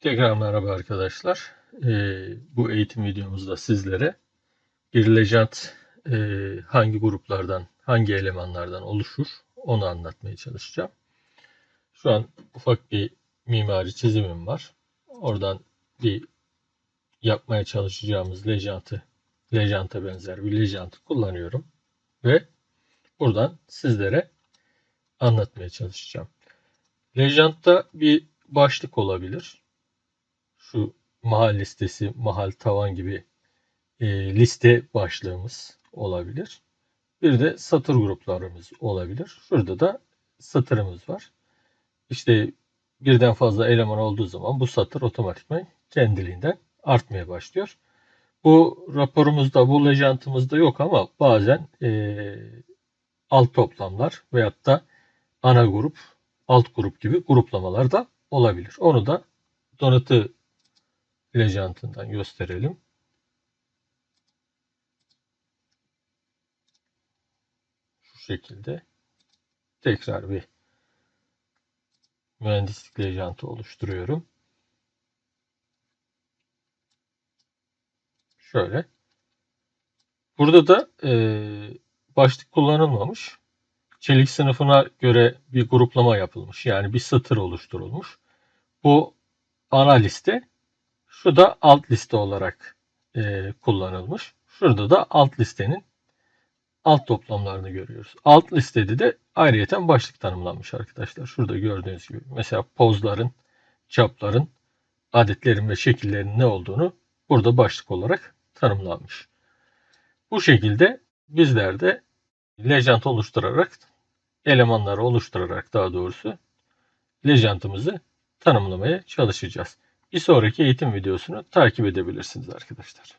Tekrar merhaba arkadaşlar. Ee, bu eğitim videomuzda sizlere bir lejant e, hangi gruplardan, hangi elemanlardan oluşur onu anlatmaya çalışacağım. Şu an ufak bir mimari çizimim var. Oradan bir yapmaya çalışacağımız lejantı, lejanta benzer bir lejantı kullanıyorum. Ve buradan sizlere anlatmaya çalışacağım. Lejantta bir başlık olabilir şu mahal listesi, mahal tavan gibi e, liste başlığımız olabilir. Bir de satır gruplarımız olabilir. Şurada da satırımız var. İşte birden fazla eleman olduğu zaman bu satır otomatikman kendiliğinden artmaya başlıyor. Bu raporumuzda, bu lejantımızda yok ama bazen e, alt toplamlar veyahut da ana grup, alt grup gibi gruplamalar da olabilir. Onu da donatı lejantından gösterelim. Şu şekilde tekrar bir mühendislik lejantı oluşturuyorum. Şöyle. Burada da e, başlık kullanılmamış. Çelik sınıfına göre bir gruplama yapılmış. Yani bir satır oluşturulmuş. Bu ana şu da alt liste olarak e, kullanılmış. Şurada da alt listenin alt toplamlarını görüyoruz. Alt listede de ayrıyeten başlık tanımlanmış arkadaşlar. Şurada gördüğünüz gibi. Mesela pozların, çapların, adetlerin ve şekillerin ne olduğunu burada başlık olarak tanımlanmış. Bu şekilde bizler de lejant oluşturarak, elemanları oluşturarak daha doğrusu lejantımızı tanımlamaya çalışacağız. Bir sonraki eğitim videosunu takip edebilirsiniz arkadaşlar.